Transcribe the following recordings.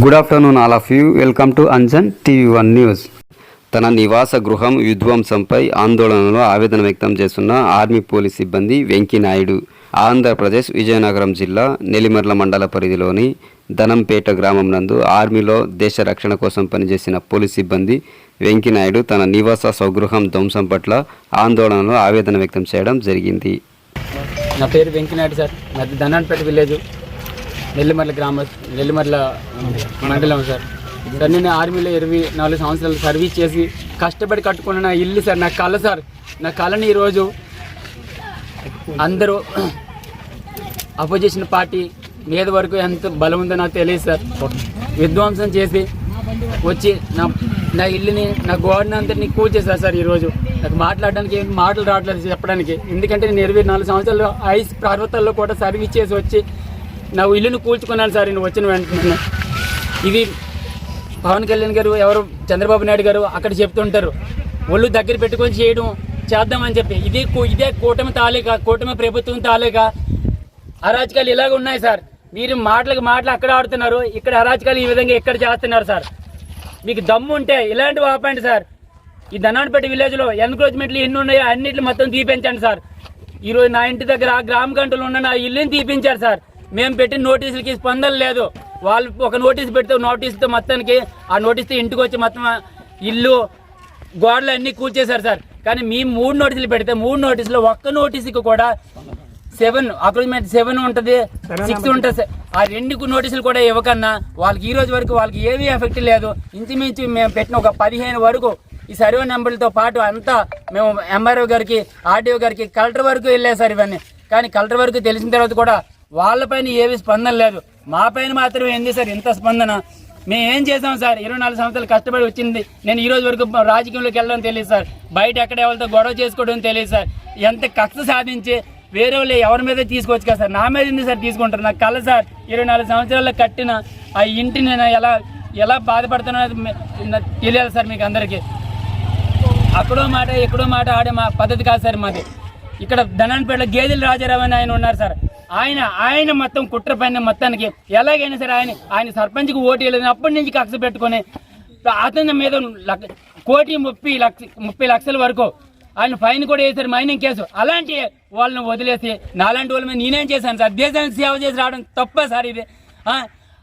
Good afternoon all of you welcome to Anjan TV one news తన నివాస గృహం విధ్వంసంపై ఆందోళనలో ఆవేదన వ్యక్తం చేస్తున్న ఆర్మీ పోలీస్ సిబ్బంది వెంకినాయుడు ఆంధ్రప్రదేశ్ విజయనగరం జిల్లా నెల్లిమర్ల మండల పరిధిలోని ధనంపేట గ్రామం నందు ఆర్మీలో దేశ రక్షణ కోసం పనిచేసిన పోలీస్ సిబ్బంది వెంకినాయుడు తన నివాస స్వగృహం ధ్వంసం పట్ల ఆందోళనలో ఆవేదన వ్యక్తం చేయడం జరిగింది. నా పేరు వెంకినాయుడు సార్. నాది ధనాన్పేట విలేజ్. నెల్లిమర్ల గ్రామ నెల్లిమర్ల మండలం సార్. సార్ నేను ఆర్మీలో ఇరవై నాలుగు సంవత్సరాలు సర్వీస్ చేసి కష్టపడి కట్టుకున్న నా ఇల్లు సార్ నా కళ సార్ నా కళని ఈరోజు అందరూ అపోజిషన్ పార్టీ మీద వరకు ఎంత బలం ఉందో నాకు తెలియదు సార్. విధ్వంసం చేసి వచ్చి నా నా ఇల్లుని నా గోడని అంతటిని కూల్చేశారు సార్ ఈరోజు. నాకు మాట్లాడడానికి ఏం మాటలు రావట్లేదు చెప్పడానికి. ఎందుకంటే నేను ఇరవై నాలుగు సంవత్సరాలు ఐస్ పర్వతాల్లో కూడా సర్వీస్ చేసి వచ్చి నా ఇల్లుని కూల్చుకున్నాను సార్ నేను వచ్చిన వెంటనే. ఇది పవన్ కళ్యాణ్ గారు ఎవరు చంద్రబాబు నాయుడు గారు అక్కడ చెప్తుంటారు. ఒళ్ళు దగ్గర పెట్టుకొని చేయడం చేద్దామని చెప్పి. ఇదే కూ- ఇదే కూటమి తాలూకా కూటమి ప్రభుత్వం తాలూకా అరాచకాలు ఇలాగ ఉన్నాయి సార్. మీరు మాటలకు మాటలు అక్కడ ఆడుతున్నారు ఇక్కడ అరాచకాలు ఈ విధంగా ఇక్కడ చేస్తున్నారు సార్? మీకు దమ్ము ఉంటే ఇలాంటివి ఆపండి సార్. ఈ దనాడపేట విలేజ్లో ఎన్క్రోచ్మెంట్లు ఎన్ని ఉన్నాయో అన్నింటిని మొత్తం తీపించండి సార్. ఈరోజు నా ఇంటి దగ్గర ఆ గ్రామ గంటలు ఉన్న నా ఇల్లుని తీపించారు సార్. మేము పెట్టిన నోటీసులకి స్పందన లేదు. వాళ్ళు ఒక నోటీస్ పెడితే నోటీస్తో మొత్తానికి ఆ నోటీస్తో ఇంటికి వచ్చి మొత్తం ఇల్లు గోడలు అన్నీ కూల్చేశారు సార్. కానీ మీ మూడు నోటీసులు పెడితే మూడు నోటీసులు ఒక్క నోటీసుకి కూడా సెవెన్ అక్రూజ్మెంట్ సెవెన్ ఉంటుంది సిక్స్ ఉంటుంది. సార్. ఆ రెండు నోటీసులు కూడా ఇవ్వకన్నా వాళ్ళకి ఈ రోజు వరకు వాళ్ళకి ఏమీ ఎఫెక్ట్ లేదు. ఇంచుమించు మేము పెట్టిన ఒక పదిహేను వరకు ఈ సర్వే నెంబర్లతో పాటు అంతా మేము ఎంఆర్ఓ గారికి ఆర్డీఓ గారికి కలెక్టర్ వరకు వెళ్ళాయి సార్ ఇవన్నీ. కానీ కలెక్టర్ వరకు తెలిసిన తర్వాత కూడా వాళ్ళపైన ఏవి స్పందన లేదు. మా పైన మాత్రమే ఏంది సార్ ఇంత స్పందన. మేము ఏం చేసాం సార్? ఇరవై నాలుగు సంవత్సరాలు కష్టపడి వచ్చింది. నేను ఈ రోజు వరకు రాజకీయంలోకి వెళ్ళడం తెలియదు సార్. బయట ఎక్కడ ఎవరితో గొడవ చేసుకోవడం తెలియదు సార్. ఎంత కక్ష సాధించి వేరే వాళ్ళు ఎవరి మీద తీసుకోవచ్చు కదా సార్? నా మీద ఎందుకు సార్ తీసుకుంటారు? నాకు కళ సార్. ఇరవై నాలుగు సంవత్సరాల్లో కట్టిన ఆ ఇంటిని నేను ఎలా ఎలా బాధపడుతున్నా తెలియాలి సార్ మీకు అందరికీ. అక్కడో మాట ఎక్కడో మాట ఆడే మా పద్ధతి కాదు సార్ మాది. ఇక్కడ ధనాన్పేటలో గేదెల రాజారావు అని ఆయన ఉన్నారు సార్. ఆయన ఆయన మొత్తం కుట్ర పైన మొత్తానికి ఎలాగైనా సరే ఆయన ఆయన సర్పంచ్కి ఓటు వేయలేదు అప్పటి నుంచి కక్ష పెట్టుకొని అతని మీద కోటి ముప్పై లక్ష ముప్పై లక్షల వరకు ఆయన ఫైన్ కూడా వేశారు మైనింగ్ కేసు. అలాంటి వాళ్ళని వదిలేసి నాలాంటి వాళ్ళ మీద నేనేం చేశాను సార్? దేశానికి సేవ చేసి రావడం తప్ప సార్ ఇది?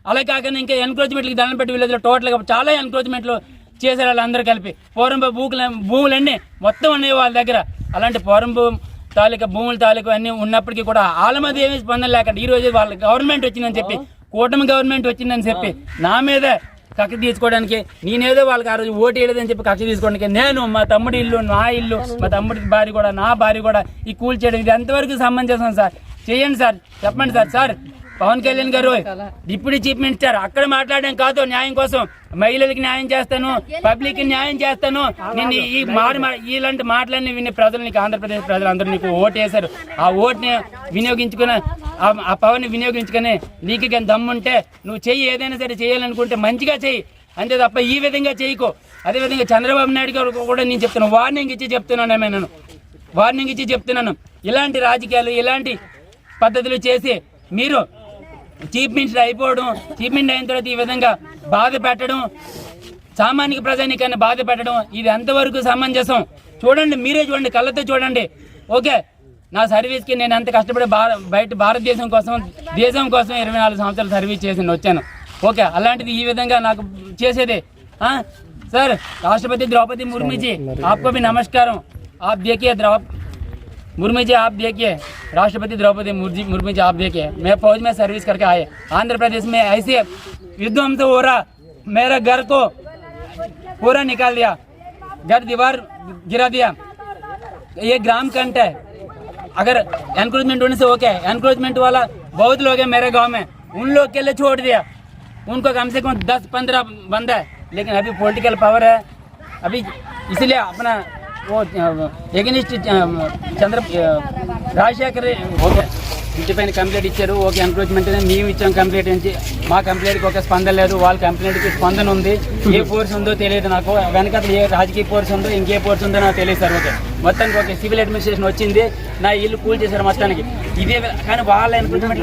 అలా కాకుండా ఇంకా ఎన్క్రోచ్మెంట్లకి దండం పెట్టి విలేజ్లో టోటల్గా చాలా ఎన్క్రోచ్మెంట్లు చేశారు వాళ్ళందరూ కలిపి. పూర్వం భూములు భూములన్నీ మొత్తం ఉన్నాయి వాళ్ళ దగ్గర. అలాంటి పూర్వం తాలూకా భూముల తాలూకా అన్నీ ఉన్నప్పటికీ కూడా వాళ్ళ మీద ఏమీ స్పందన లేకుండా ఈ రోజు వాళ్ళ గవర్నమెంట్ వచ్చిందని చెప్పి కూటమి గవర్నమెంట్ వచ్చిందని చెప్పి నా మీద కక్ష తీసుకోవడానికి నేనేదో వాళ్ళకి ఆ రోజు ఓటు వేయలేదని చెప్పి కక్ష తీసుకోవడానికి నేను మా తమ్ముడి ఇల్లు నా ఇల్లు మా తమ్ముడి భార్య కూడా నా భార్య కూడా ఈ కూల్ చేయడం ఇది ఎంతవరకు సమంజసం సార్? చేయండి సార్ చెప్పండి సార్. సార్ పవన్ కళ్యాణ్ గారు డిప్యూటీ చీఫ్ మినిస్టర్ అక్కడ మాట్లాడడం కాదు న్యాయం కోసం మహిళలకు న్యాయం చేస్తాను పబ్లిక్ న్యాయం చేస్తాను. నేను ఈ మారి ఇలాంటి మాటలన్నీ విని ప్రజలు నీకు ఆంధ్రప్రదేశ్ ప్రజలందరూ నీకు ఓటు వేశారు ఆ ఓటుని వినియోగించుకుని ఆ- ఆ పవన్ వినియోగించుకుని నీకు కానీ దమ్ముంటే నువ్వు చెయ్యి ఏదైనా సరే చేయాలనుకుంటే మంచిగా చెయ్యి. అంతే తప్ప ఈ విధంగా చేయకు. అదేవిధంగా చంద్రబాబు నాయుడు గారు కూడా నేను చెప్తున్నాను వార్నింగ్ ఇచ్చి చెప్తున్నాను నేను వార్నింగ్ ఇచ్చి చెప్తున్నాను. ఇలాంటి రాజకీయాలు ఇలాంటి పద్ధతులు చేసి మీరు చీఫ్ మినిస్టర్ అయిపోవడం చీఫ్ మినిస్టర్ అయిన తర్వాత ఈ విధంగా బాధ పెట్టడం సామాన్య ప్రజానికైనా బాధ పెట్టడం ఇది ఎంతవరకు సమంజసం? చూడండి మీరే చూడండి కళ్ళతో చూడండి. ఓకే నా సర్వీస్కి నేను ఎంత కష్టపడి బయట భారతదేశం కోసం దేశం కోసం ఇరవై నాలుగు సంవత్సరాలు సర్వీస్ చేసి వచ్చాను. ఓకే అలాంటిది ఈ విధంగా నాకు చేసేది. సార్ రాష్ట్రపతి ద్రౌపది ముర్మిజీ ఆప్కో నమస్కారం. ఆప్ దేకే ద్రౌ मुर्मू जी, आप देखिए, राष्ट्रपति द्रौपदी मुर्मू जी, आप देखिए, मैं फौज में सर्विस करके आए। आंध्र प्रदेश में ऐसे विध्वंस हो रहा, मेरा घर को पूरा निकाल दिया, घर दीवार गिरा दिया। ये ग्राम कंट है। अगर एनक्रोचमेंट होने से ओके एनक्रोचमेंट वाला बहुत लोग हैं मेरे गाँव में, उन लोग के लिए छोड़ दिया। उनको कम से कम दस पंद्रह बंदा है, लेकिन अभी पॉलिटिकल पावर है। अभी इसलिए अपना वो ఎగనిస్ట్ చంద్ర రాజశేఖర్ ఓకే. ఇంటి పైన కంప్లైంట్ ఇచ్చారు ఓకే ఎన్క్రోచ్మెంట్ మేము ఇచ్చాం కంప్లైంట్ నుంచి. మా కంప్లైంట్కి ఒక స్పందన లేదు వాళ్ళ కంప్లైంట్కి స్పందన ఉంది. ఏ ఫోర్స్ ఉందో తెలియదు నాకు. వెనక ఏ రాజకీయ ఫోర్స్ ఉందో ఇంకే ఫోర్స్ ఉందో నాకు తెలియదు సార్ ఓకే. మొత్తానికి ఓకే సివిల్ అడ్మినిస్ట్రేషన్ వచ్చింది. నా ఇల్లు కూల్ చేశారు మొత్తానికి. ఇదే కానీ వాళ్ళ ఎన్క్రోచ్మెంట్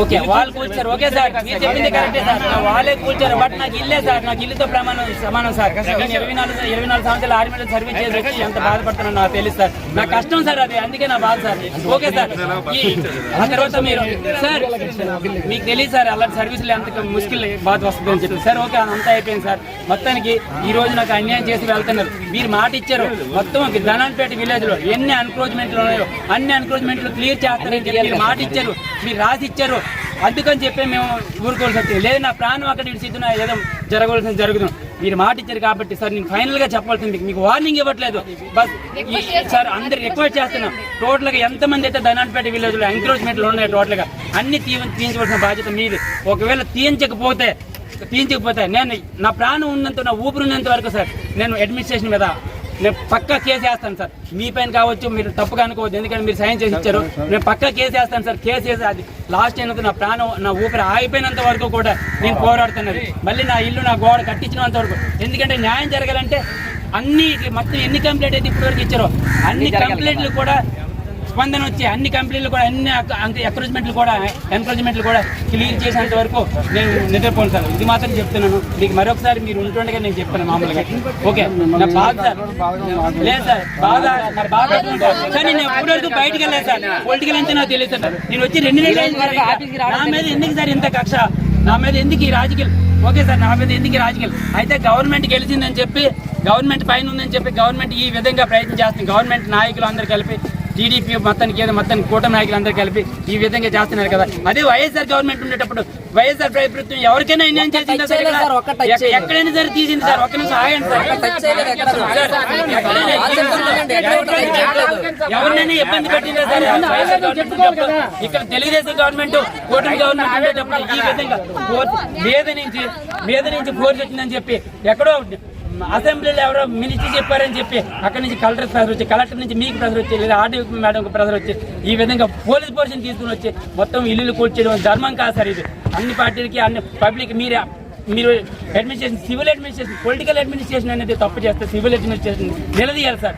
ఓకే వాళ్ళు కూల్చారు ఓకే సార్ మీరు చెప్పింది కరెక్టే సార్. వాళ్ళే కూల్చారు బట్ నాకు ఇల్లే సార్. నాకు ఇల్లుతో ప్రమాణం సమానం సార్. నేను ఇరవై నాలుగు ఇరవై నాలుగు సంవత్సరాలు ఆర్మీలో సర్వీస్ చేసి ఎంత బాధపడుతున్నాను నాకు తెలుసు సార్. నా కష్టం సార్ అది. అందుకే నా బాధ సార్. Okay sir. ఆ తర్వాత మీరు సార్ మీకు తెలియదు సార్ అలాంటి సర్వీసులు ఎంత ముష్కిల్ బాధ వస్తుంది అని చెప్పి. సార్ ఓకే అంతా అయిపోయింది సార్. మొత్తానికి ఈ రోజు నాకు అన్యాయం చేసి వెళ్తున్నారు. మీరు మాట ఇచ్చారు. మొత్తం ధనాన్పేట విలేజ్లో ఎన్ని అన్క్రోచ్మెంట్లు ఉన్నాయో అన్ని అన్క్రోచ్మెంట్లు క్లియర్ చేస్తారని చెప్పి మీరు మాట ఇచ్చారు మీరు రాసి ఇచ్చారు. అందుకని చెప్పి మేము ఊరుకోవాల్సి వచ్చింది లేదు. నా ప్రాణం అక్కడ ఇడిచిద్దున ఏదో జరగవలసింది జరుగుతుంది మీరు మాట ఇచ్చారు కాబట్టి సార్ నేను ఫైనల్గా చెప్పాల్సింది మీకు. వార్నింగ్ ఇవ్వట్లేదు. బస్ సార్ అందరు రిక్వెస్ట్ చేస్తున్నాం. టోటల్గా ఎంత మంది అయితే ధనాన్పేట విలేజ్లో ఎంకరేజ్మెంట్లు ఉన్నాయి టోటల్గా అన్ని తీయించవలసిన బాధ్యత మీది. ఒకవేళ తీయించకపోతే తీయించకపోతే నేను నా ప్రాణం ఉన్నంత నా ఊపిరి ఉన్నంత వరకు సార్ నేను అడ్మినిస్ట్రేషన్ మీద నేను పక్కా కేసు వేస్తాను సార్. మీ పైన కావచ్చు మీరు తప్పుగా అనుకోవద్దు. ఎందుకంటే మీరు సైన్ చేసి ఇచ్చారు. నేను పక్కా కేసు వేస్తాను సార్. కేసు వేసి అది లాస్ట్ అయినంత నా ప్రాణం నా ఊపిరి ఆగిపోయినంత వరకు కూడా నేను పోరాడుతున్నది. మళ్ళీ నా ఇల్లు నా గోడ కట్టించినంత వరకు. ఎందుకంటే న్యాయం జరగాలంటే అన్ని మొత్తం ఎన్ని కంప్లైంట్ అయితే ఇప్పటివరకు ఇచ్చారో అన్ని కంప్లైంట్లు కూడా స్పందన వచ్చి అన్ని కంపెనీలు కూడా అన్ని ఎంకరేజ్మెంట్లు కూడా ఎంకరేజ్మెంట్లు కూడా క్లియర్ చేసేంత వరకు నేను నిద్రపోను సార్. ఇది మాత్రం చెప్తున్నాను. మీకు మరొకసారి మీరు ఉంటుండగా నేను చెప్పాను మామూలుగా. ఓకే? నా బాధ సార్. లేదు సార్. బాధ నా బాధ సార్ నేను ఎప్పటి వరకు బయటికి వెళ్ళలేదు సార్. పొలిటికల్ ఎంత నాకు తెలియదు సార్. నేను వచ్చి రెండు నెలలు. నా మీద ఎందుకు సార్ ఇంత కక్ష? నా మీద ఎందుకు ఈ రాజకీయాలు? ఓకే సార్ నా మీద ఎందుకు రాజకీయాలు? అయితే గవర్నమెంట్ గెలిచిందని చెప్పి గవర్నమెంట్ పైన ఉందని చెప్పి గవర్నమెంట్ ఈ విధంగా ప్రయత్నం చేస్తుంది. గవర్నమెంట్ నాయకులు అందరు కలిపి టీడీపీ మొత్తానికి ఏదో మొత్తానికి కూటమి నాయకులు అందరూ కలిపి ఈ విధంగా చేస్తున్నారు కదా. అదే వైఎస్ఆర్ గవర్నమెంట్ ఉండేటప్పుడు వైఎస్ఆర్ ప్రభుత్వం ఎవరికైనా అన్యాయం చేసిందా సార్ ఎక్కడైనా సరే తీసింది సార్ ఒక్క నిమిషం ఆగండి సార్. ఎవరినైనా ఇబ్బంది పెట్టిందా సార్? ఇక్కడ తెలుగుదేశం గవర్నమెంట్ కూటమి గవర్నమెంట్ ఉండేటప్పుడు ఈ విధంగా మీద నుంచి మీద నుంచి ఫోర్స్ వచ్చిందని చెప్పి ఎక్కడో అసెంబ్లీలో ఎవరో మినిస్ట్రీ చెప్పారని చెప్పి అక్కడి నుంచి కలెక్టర్ ప్రెజర్ వచ్చి కలెక్టర్ నుంచి మీకు ప్రెజర్ వచ్చి లేదా ఆర్డీ మేడం ప్రెజర్ వచ్చి ఈ విధంగా పోలీస్ పోర్షన్ తీసుకుని వచ్చి మొత్తం ఇల్లు కూర్చోడం ధర్మం కాదు సార్ ఇది. అన్ని పార్టీలకి అన్ని పబ్లిక్ మీరే మీరు administration civil administration political administration అనేది తప్పు చేస్తే సివిల్ అడ్మినిస్ట్రేషన్ నిలదీయాలి సార్.